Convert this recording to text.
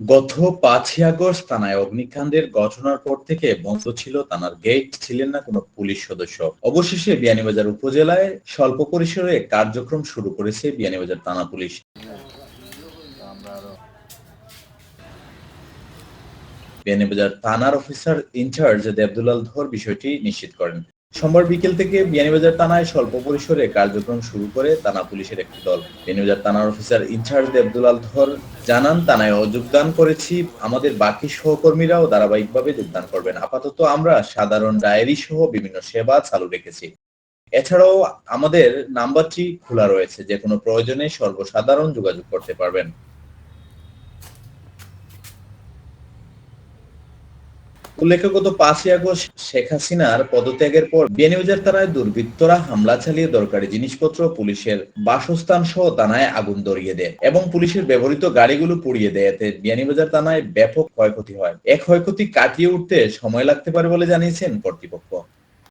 গত পাঁচই আগস্ট থানায় অগ্নিকাণ্ডের ঘটনার পর থেকে বন্ধ ছিল থানার গেট ছিলেন না কোনো পুলিশ সদস্য। অবশেষে বিয়ানীবাজার উপজেলায় স্বল্প পরিসরে কার্যক্রম শুরু করেছে বিয়ানীবাজার থানা পুলিশ। বিয়ানীবাজার থানার অফিসার ইনচার্জ দেবদুলাল ধর বিষয়টি নিশ্চিত করেন। সোমবার বিকেল থেকে বিয়ানীবাজার থানায় স্বল্প পরিসরে কার্যক্রম শুরু করে থানা পুলিশের একটি দল। বিয়ানীবাজার থানার অফিসার ইনচার্জ দেবদুলাল ধর জানান, থানায় যোগদান করেছি। আমাদের বাকি সহকর্মীরাও ধারাবাহিকভাবে যোগদান করবেন। আপাতত আমরা সাধারণ ডায়েরি সহ বিভিন্ন সেবা চালু রেখেছি। এছাড়াও আমাদের নাম্বারটি খোলা রয়েছে। যে কোনো প্রয়োজনে সর্বসাধারণ যোগাযোগ করতে পারবেন। উল্লেখ্য গত পাঁচই আগস্ট শেখ হাসিনার পদত্যাগের পর বিয়ানীবাজার থানায় দুর্বৃত্তরা হামলা চালিয়ে দরকারি জিনিসপত্র পুলিশের বাসস্থান সহ থানায় আগুন ধরিয়ে দেয় এবং পুলিশের ব্যবহৃত গাড়িগুলো পুড়িয়ে দেয়। এতে বিয়ানীবাজার থানায় ব্যাপক ক্ষয়ক্ষতি হয়। এক ক্ষয়ক্ষতি কাটিয়ে উঠতে সময় লাগতে পারে বলে জানিয়েছেন কর্তৃপক্ষ।